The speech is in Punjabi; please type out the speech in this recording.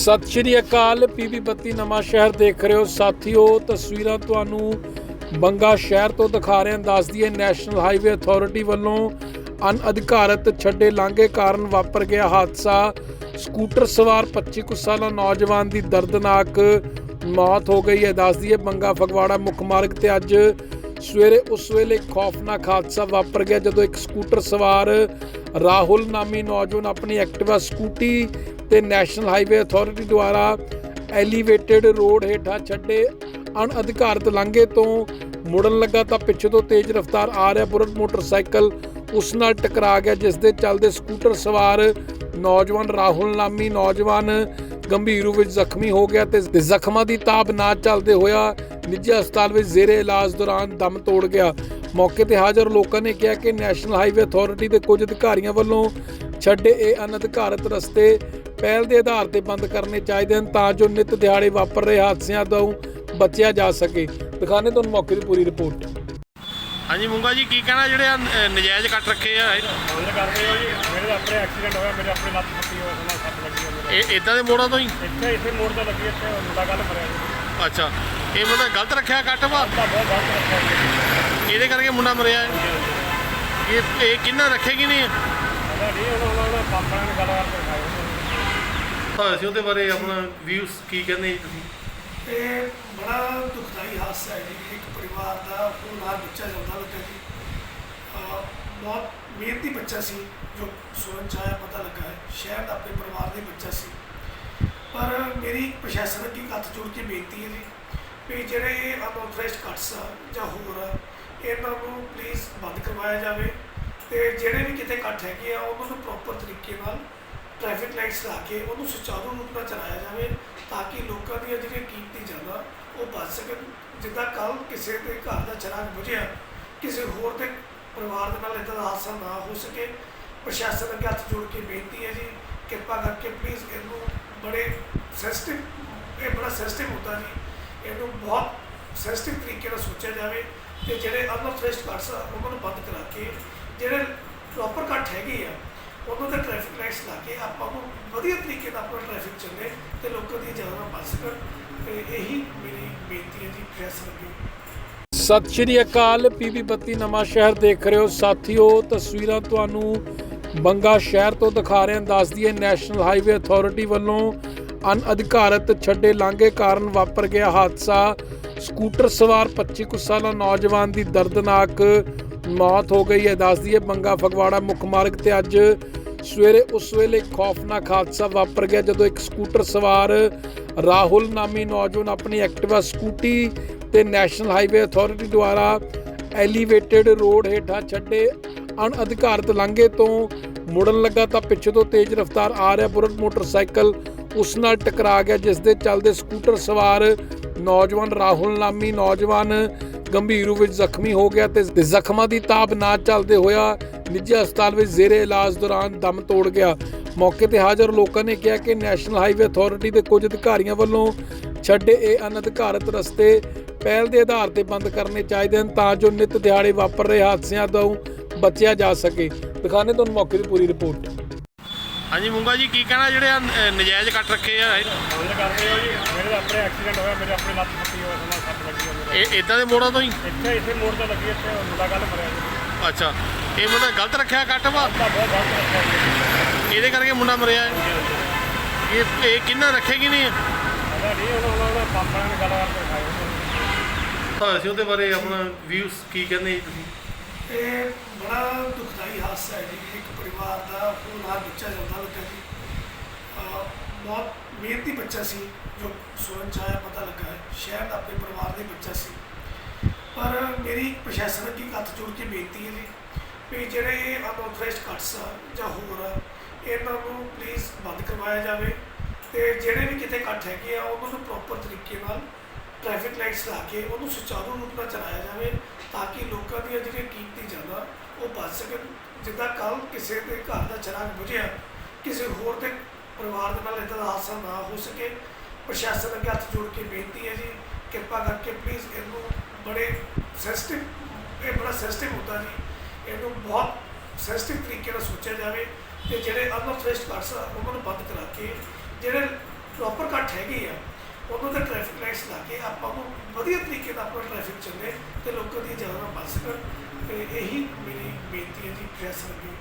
ਸਤਿ ਸ਼੍ਰੀ ਅਕਾਲ ਪੀਬੀ ਬੱਤੀ ਨਵਾਂ ਸ਼ਹਿਰ ਦੇਖ ਰਹੇ ਹੋ। ਸਾਥੀਓ, ਤਸਵੀਰਾਂ ਤੁਹਾਨੂੰ ਬੰਗਾ ਸ਼ਹਿਰ ਤੋਂ ਦਿਖਾ ਰਹੇ ਹਾਂ। ਦੱਸਦੀ ਹੈ ਨੈਸ਼ਨਲ ਹਾਈਵੇ ਅਥਾਰਟੀ ਵੱਲੋਂ ਅਨਅਧਿਕਾਰਤ ਛੱਡੇ ਲਾਂਘੇ ਕਾਰਨ ਵਾਪਰ ਗਿਆ ਹਾਦਸਾ। ਸਕੂਟਰ ਸਵਾਰ 25 ਕੁ ਸਾਲਾ ਨੌਜਵਾਨ ਦੀ ਦਰਦਨਾਕ ਮੌਤ ਹੋ ਗਈ ਹੈ। ਦੱਸਦੀ ਹੈ ਬੰਗਾ ਫਗਵਾੜਾ ਮੁੱਖ ਮਾਰਗ ਤੇ ਅੱਜ ਸਵੇਰੇ ਉਸ ਵੇਲੇ ਖੌਫਨਾਕ ਹਾਦਸਾ ਵਾਪਰ ਗਿਆ, ਜਦੋਂ ਇੱਕ ਸਕੂਟਰ ਸਵਾਰ ਰਾਹੁਲ ਨਾਮੀ ਨੌਜਵਾਨ ਆਪਣੀ ਐਕਟਿਵਾ ਸਕੂਟੀ ਤੇ ਨੈਸ਼ਨਲ ਹਾਈਵੇ ਅਥਾਰਟੀ ਦੁਆਰਾ ਐਲੀਵੇਟਿਡ ਰੋਡ ਹੇਠਾਂ ਛੱਡੇ ਅਣਅਧਿਕਾਰਤ ਲਾਂਘੇ ਤੋਂ ਮੁੜਨ ਲੱਗਾ ਤਾਂ ਪਿੱਛੇ ਤੋਂ ਤੇਜ਼ ਰਫ਼ਤਾਰ ਆ ਰਿਹਾ। ਬੁਲਟ ਮੋਟਰਸਾਈਕਲ ਉਸ ਨਾਲ ਟਕਰਾ ਗਿਆ, ਜਿਸ ਦੇ ਚੱਲਦੇ ਸਕੂਟਰ ਸਵਾਰ ਨੌਜਵਾਨ ਰਾਹੁਲ ਨਾਮੀ, ਨੌਜਵਾਨ ਗੰਭੀਰ ਰੂਪ ਵਿੱਚ ਜ਼ਖਮੀ ਹੋ ਗਿਆ ਤੇ ਤੇ ਜ਼ਖਮਾਂ ਦੀ ਤਾਬ ਨਾ ਚੱਲਦੇ ਹੋਇਆ ਨਿੱਜੀ ਹਸਪਤਾਲ ਵਿੱਚ ਜ਼ੇਰੇ ਇਲਾਜ ਦੌਰਾਨ ਦਮ ਤੋੜ ਗਿਆ। ਮੌਕੇ ਤੇ ਹਾਜ਼ਰ ਲੋਕਾਂ ਨੇ ਕਿਹਾ ਕਿ ਨੈਸ਼ਨਲ ਹਾਈਵੇ ਅਥਾਰਟੀ ਦੇ ਕੁਝ ਅਧਿਕਾਰੀਆਂ ਵੱਲੋਂ ਛੱਡੇ ਇਹ ਅਨਧਿਕਾਰਤ ਰਸਤੇ ਪਹਿਲ ਦੇ ਆਧਾਰ ਤੇ ਬੰਦ ਕਰਨੇ ਚਾਹੀਦੇ ਹਨ ਤਾਂ ਜੋ ਨਿਤ ਦਿਹਾੜੇ ਵਾਪਰ ਰਹੇ ਹਾਦਸਿਆਂ ਤੋਂ ਬਚਿਆ ਜਾ ਸਕੇ। ਦਿਖਾਣੇ ਤੁਹਾਨੂੰ ਮੌਕੇ ਦੀ ਪੂਰੀ ਰਿਪੋਰਟ। ਹਾਂਜੀ ਮੁੰਗਾ ਜੀ ਕੀ ਕਹਿਣਾ ਜਿਹੜੇ ਆਹ ਨਜਾਇਜ਼ ਕੱਟ ਰੱਖੇ ਆ? ਇਹ- ਉਹਦੇ ਕਰਦੇ ਹੋ ਜੀ। ਮੇਰੇ ਤਾਂ ਆਪਣੇ ਐਕਸੀਡੈਂਟ ਹੋਇਆ ਮੇਰੇ ਆਪਣੇ ਲੱਤ ਟੁੱਟੀ ਹੋਈ ਉਹਨਾਂ ਸੱਟ ਲੱਗੀ ਹੋਈ ਮੇਰੇ। ਇਹ ਇਦਾਂ ਦੇ ਮੋੜਾਂ ਤੋਂ ਹੀ? ਇੱਥੇ ਇੱਥੇ ਮੋੜ ਤੇ ਲੱਗੀ ਇੱਥੇ ਮੁੰਡਾ ਗੱਲ ਮਰਿਆ ਜੀ। ਅੱਛਾ। ਇਹ ਮਤਲਬ ਗਲਤ ਰੱਖਿਆ ਕੱਟ ਵਾ? ਤਾਂ ਬਹੁਤ ਗਲਤ ਰੱਖਿਆ ਜੀ। ਇਹਦੇ ਕਰਕੇ ਮੁੰਡਾ ਮਰਿਆ ਹੈ? ਇਹ ਇਹ ਕਿੰਨਾ ਰੱਖੇਗੀ ਨਹੀਂ? ਪਤਾ ਨਹੀਂ ਉਹਨਾਂ ਉਹਨਾਂ ਉਹਨਾਂ ਪਾਪਾ ਨੇ ਗੱਲ ਕਰਕੇ ਖਾਇਆ ਹਾਂ ਅਸੀਂ ਉਹਦੇ ਬਾਰੇ ਆਪਣਾ ਵਿਊਸ ਕੀ ਕਹਿੰਦੇ ਜੀ ਤੁਸੀਂ? ਇਹ ਬੜਾ ਦੁਖਦਾਈ ਹਾਦਸਾ ਹੈ ਜੀ। ਇੱਕ ਪਰਿਵਾਰ ਦਾ ਹੋਣਹਾਰ ਬੱਚਾ ਜਾਂਦਾ ਲੱਗਾ ਜੀ। ਅਹ ਬਹੁਤ ਮਿਹਨਤੀ ਬੱਚਾ ਸੀ, ਜੋ ਸੁਣਨ ਚ ਆਇਆ, ਪਤਾ ਲੱਗਾ ਹੈ। ਸ਼ਾਇਦ ਆਪਣੇ ਪਰਿਵਾਰ ਦੇ ਬੱਚਾ ਸੀ। ਪਰ ਮੇਰੀ ਪ੍ਰਸ਼ਾਸਨ ਅੱਗੇ ਹੱਥ ਜੋੜ ਕੇ ਬੇਨਤੀ ਹੈ ਜੀ ਵੀ ਜਿਹੜੇ ਅਨਆਥੋਰਾਈਜ਼ਡ ਕੱਟਸ ਆ ਜਾਂ ਹੋਰ ਆ, ਇਹਨਾਂ ਨੂੰ ਪਲੀਜ਼ ਬੰਦ ਕਰਵਾਇਆ ਜਾਵੇ ਤੇ ਜਿਹੜੇ ਵੀ ਕਿਤੇ ਕੱਟ ਹੈਗੇ ਆ, ਉਹਨਾਂ ਨੂੰ ਪ੍ਰੋਪਰ ਤਰੀਕੇ ਨਾਲ ਟ੍ਰੈਫਿਕ ਲਾਈਟਸ ਲਾ ਕੇ ਉਹਨੂੰ ਸੁਚਾਰੂ ਰੂਪ ਨਾਲ ਚਲਾਇਆ ਜਾਵੇ ਤਾਂ ਕਿ ਲੋਕਾਂ ਦੀਆਂ ਜਿਹੜੀਆਂ ਕੀਮਤੀ ਜਾਨਾਂ ਉਹ ਬਚ ਸਕਣ ਜਿੱਦਾਂ ਕੱਲ ਕਿਸੇ ਦੇ ਘਰ ਦਾ ਚਰਾਗ ਬੁਝਿਆ, ਕਿਸੇ ਹੋਰ ਦੇ ਪਰਿਵਾਰ ਦੇ ਨਾਲ ਇਦਾਂ ਦਾ ਹਾਦਸਾ ਨਾ ਹੋ ਸਕੇ। ਪ੍ਰਸ਼ਾਸਨ ਅੱਗੇ ਹੱਥ ਜੋੜ ਕੇ ਬੇਨਤੀ ਹੈ ਜੀ, ਕਿਰਪਾ ਕਰਕੇ ਪਲੀਜ਼ ਇਹਨੂੰ ਬੜੇ ਸੈਂਸਿਟਿਵ ਇਹ ਬੜਾ ਸੈਂਸਿਟਿਵ ਮੁੱਦਾ ਜੀ। ਇਹਨੂੰ ਬਹੁਤ ਸੈਂਸਿਟਿਵ ਤਰੀਕੇ ਨਾਲ ਸੋਚਿਆ ਜਾਵੇ ਤੇ ਜਿਹੜੇ ਅਨਆਥੋਰਾਈਜ਼ਡ ਕੱਟਸ ਆ, ਉਹਨਾਂ ਨੂੰ ਬੰਦ ਕਰਾ ਕੇ ਜਿਹੜੇ ਪ੍ਰੋਪਰ ਕੱਟ ਹੈਗੇ ਆ ਉਹਨਾਂ ਦੇ ਟ੍ਰੈਫਿਕ ਲਾਈਟਸ ਲਾ ਕੇ ਆਪਾਂ ਨੂੰ ਵਧੀਆ ਤਰੀਕੇ ਨਾਲ ਆਪਣਾ ਟ੍ਰੈਫਿਕ ਚੱਲੇ ਤੇ ਲੋਕਾਂ ਦੀ ਜਾਨਾਂ ਬਚ ਸਕਣ। ਤੇ ਇਹੀ ਮੇਰੀ ਬੇਨਤੀ ਹੈ ਜੀ ਪ੍ਰਸ਼ਾਸਨ ਅੱਗੇ ਸਤਿ ਸ਼੍ਰੀ ਅਕਾਲ ਪੀਬੀ ਬੱਤੀ ਨਵਾਂ ਸ਼ਹਿਰ ਦੇਖ ਰਹੇ ਹੋ। ਸਾਥੀਓ, ਤਸਵੀਰਾਂ ਤੁਹਾਨੂੰ ਬੰਗਾ ਸ਼ਹਿਰ ਤੋਂ ਦਿਖਾ ਰਹੇ ਹਾਂ। ਦੱਸਦੀ ਹੈ ਨੈਸ਼ਨਲ ਹਾਈਵੇ ਅਥਾਰਟੀ ਵੱਲੋਂ ਅਨਅਧਿਕਾਰਤ ਛੱਡੇ ਲਾਂਘੇ ਕਾਰਨ ਵਾਪਰ ਗਿਆ ਹਾਦਸਾ। ਸਕੂਟਰ ਸਵਾਰ 25 ਕੁ ਸਾਲਾ ਨੌਜਵਾਨ ਦੀ ਦਰਦਨਾਕ ਮੌਤ ਹੋ ਗਈ ਹੈ। ਦੱਸਦੀ ਹੈ ਬੰਗਾ ਫਗਵਾੜਾ ਮੁੱਖ ਮਾਰਗ ਤੇ ਅੱਜ ਸਵੇਰੇ ਉਸ ਵੇਲੇ ਖੌਫਨਾਕ ਹਾਦਸਾ ਵਾਪਰ ਗਿਆ, ਜਦੋਂ ਇੱਕ ਸਕੂਟਰ ਸਵਾਰ ਰਾਹੁਲ ਨਾਮੀ ਨੌਜਵਾਨ ਆਪਣੀ ਐਕਟਿਵਾ ਸਕੂਟੀ ਤੇ ਨੈਸ਼ਨਲ ਹਾਈਵੇ ਅਥਾਰਟੀ ਦੁਆਰਾ ਐਲੀਵੇਟਿਡ ਰੋਡ ਹੇਠਾਂ ਛੱਡੇ ਅਣਅਧਿਕਾਰਤ ਲਾਂਘੇ ਤੋਂ ਮੁੜਨ ਲੱਗਾ ਤਾਂ ਪਿੱਛੇ ਤੋਂ ਤੇਜ਼ ਰਫ਼ਤਾਰ ਆ ਰਿਹਾ। ਬੁਲਟ ਮੋਟਰਸਾਈਕਲ ਉਸ ਨਾਲ ਟਕਰਾ ਗਿਆ, ਜਿਸ ਦੇ ਚੱਲਦੇ ਸਕੂਟਰ ਸਵਾਰ ਨੌਜਵਾਨ ਰਾਹੁਲ ਨਾਮੀ ਨੌਜਵਾਨ ਗੰਭੀਰ ਰੂਪ ਵਿੱਚ ਜ਼ਖਮੀ ਹੋ ਗਿਆ ਤੇ ਜ਼ਖਮਾਂ ਦੀ ਤਾਬ ਨਾ ਚੱਲਦੇ ਹੋਇਆ ਨਿੱਜੀ ਹਸਪਤਾਲ ਵਿੱਚ ਜ਼ੇਰੇ ਇਲਾਜ ਦੌਰਾਨ ਦਮ ਤੋੜ ਗਿਆ। ਮੌਕੇ ਤੇ ਹਾਜ਼ਰ ਲੋਕਾਂ ਨੇ ਕਿਹਾ ਕਿ ਨੈਸ਼ਨਲ ਹਾਈਵੇ ਅਥਾਰਟੀ ਦੇ ਕੁਝ ਅਧਿਕਾਰੀਆਂ ਵੱਲੋਂ ਛੱਡੇ ਇਹ ਅਨਧਿਕਾਰਤ ਰਸਤੇ ਪਹਿਲ ਦੇ ਆਧਾਰ ਤੇ ਬੰਦ ਕਰਨੇ ਚਾਹੀਦੇ ਹਨ ਤਾਂ ਜੋ ਨਿਤ ਦਿਹਾੜੇ ਵਾਪਰ ਰਹੇ ਹਾਦਸਿਆਂ ਤੋਂ ਬਚਿਆ ਜਾ ਸਕੇ। ਦਿਖਾਣੇ ਤੁਹਾਨੂੰ ਮੌਕੇ ਦੀ ਪੂਰੀ ਰਿਪੋਰਟ। ਹਾਂਜੀ ਮੁੰਗਾ ਜੀ ਕੀ ਕਹਿਣਾ ਜਿਹੜੇ ਨ- ਨਜਾਇਜ਼ ਕੱਟ ਰੱਖੇ ਆ? ਇਹ- ਉਹਦੇ ਕਰਦੇ ਹੋ ਜੀ। ਮੇਰੇ ਤਾਂ ਆਪਣੇ ਐਕਸੀਡੈਂਟ ਹੋਇਆ ਮੇਰੇ ਆਪਣੇ ਲੱਤ ਟੁੱਟੀ ਹੋਈ ਉਹਨਾਂ ਸੱਟ ਲੱਗੀ ਹੋਈ ਮੇਰੇ। ਇਹ ਇਦਾਂ ਦੇ ਮੋੜਾਂ ਤੋਂ ਹੀ? ਇੱਥੇ ਇੱਥੇ ਮੋੜ ਤੇ ਲੱਗੀ ਇੱਥੇ ਉਹ ਮੁੰਡਾ ਗੱਲ ਮਰਿਆ ਜੀ। ਅੱਛਾ ਇਹ ਮਤਲਬ ਗਲਤ ਰੱਖਿਆ ਕੱਟ ਵਾ? ਤਾਂ ਬਹੁਤ ਗਲਤ ਰੱਖਿਆ ਜੀ। ਇਹਦੇ ਕਰਕੇ ਮੁੰਡਾ ਮਰਿਆ ਹੈ? ਇਹ ਇਹ ਕਿੰਨਾ ਰੱਖੇਗੀ ਨਹੀਂ? ਪਤਾ ਨਹੀਂ ਉਹਨਾਂ ਉਹਨਾਂ ਪਾਪਾ ਨੇ ਗੱਲ ਕਰਕੇ ਖਾਇਆ ਹਾਂ ਅਸੀਂ ਉਹਦੇ ਬਾਰੇ ਆਪਣਾ ਵਿਊਸ ਕੀ ਕਹਿੰਦੇ ਜੀ ਤੁਸੀਂ? ਇਹ ਬੜਾ ਦੁਖਦਾਈ ਹਾਦਸਾ ਹੈ ਜੀ। ਇੱਕ ਪਰਿਵਾਰ ਦਾ ਹੋਣਹਾਰ ਬੱਚਾ ਜਾਂਦਾ ਲੱਗਾ ਜੀ। ਬਹੁਤ ਮਿਹਨਤੀ ਬੱਚਾ ਸੀ, ਜੋ ਸੁਣਨ ਚ ਆਇਆ, ਪਤਾ ਲੱਗਾ ਸ਼ਹਿਰ ਸ਼ਾਇਦ ਆਪਣੇ ਪਰਿਵਾਰ ਦੇ ਬੱਚਾ ਸੀ। ਪਰ ਮੇਰੀ ਪ੍ਰਸ਼ਾਸਨ ਅੱਗੇ ਹੱਥ ਜੋੜ ਕੇ ਬੇਨਤੀ ਹੈ ਜੀ ਵੀ ਜਿਹੜੇ ਅਨਆਥੋਰਾਈਜ਼ਡ ਕੱਟਸ ਆ ਜਾਂ ਹੋਰ ਆ, ਇਹਨਾਂ ਨੂੰ ਪਲੀਜ਼ ਬੰਦ ਕਰਵਾਇਆ ਜਾਵੇ ਤੇ ਜਿਹੜੇ ਵੀ ਕਿਤੇ ਕੱਟ ਹੈਗੇ ਆ, ਉਹਨਾਂ ਨੂੰ ਪ੍ਰੋਪਰ ਤਰੀਕੇ ਨਾਲ ਟ੍ਰੈਫਿਕ ਲਾਈਟਸ ਲਾ ਕੇ ਉਹਨੂੰ ਸੁਚਾਰੂ ਰੂਪ ਨਾਲ ਚਲਾਇਆ ਜਾਵੇ ਤਾਂ ਕਿ ਲੋਕਾਂ ਦੀਆਂ ਜਿਹੜੀਆਂ ਕੀਮਤੀ ਜਾਨਾਂ ਉਹ ਬਚ ਸਕਣ। ਜਿੱਦਾਂ ਕੱਲ ਕਿਸੇ ਦੇ ਘਰ ਦਾ ਚਰਾਗ ਬੁਝਿਆ, ਕਿਸੇ ਹੋਰ ਦੇ ਪਰਿਵਾਰ ਦੇ ਨਾਲ ਇਦਾਂ ਦਾ ਹਾਦਸਾ ਨਾ ਹੋ ਸਕੇ। ਪ੍ਰਸ਼ਾਸਨ ਅੱਗੇ ਹੱਥ ਜੋੜ ਕੇ ਬੇਨਤੀ ਹੈ ਜੀ, ਕਿਰਪਾ ਕਰਕੇ ਪਲੀਜ਼ ਇਹਨੂੰ ਬੜੇ ਸੈਂਸਿਟਿਵ ਇਹ ਬੜਾ ਸੈਂਸਿਟਿਵ ਮੁੱਦਾ ਜੀ। ਇਹਨੂੰ ਬਹੁਤ ਸੈਂਸਿਟਿਵ ਤਰੀਕੇ ਨਾਲ ਸੋਚਿਆ ਜਾਵੇ ਤੇ ਜਿਹੜੇ ਅਨਆਥੋਰਾਈਜ਼ਡ ਕੱਟਸ ਆ, ਉਹਨਾਂ ਨੂੰ ਬੰਦ ਕਰਾ ਕੇ ਜਿਹੜੇ ਪ੍ਰੋਪਰ ਕੱਟ ਹੈਗੇ ਆ ਦਾ ਟ੍ਰੈਫਿਕ ਕੇ ਆਪਾਂ ਨੂੰ ਵਧੀਆ ਤਰੀਕੇ ਨਾਲ ਆਪਣਾ ਟ੍ਰੈਫਿਕ ਚੱਲੇ ਤੇ ਲੋਕਾਂ ਦੀਆਂ ਜਾਨਾਂ ਬਚ ਸਕਣ ਤੇ ਇਹੀ ਮੇਰੀ ਬੇਨਤੀ ਹੈ ਜੀ ਪ੍ਰਸ਼ਾਸਨ ਅੱਗੇ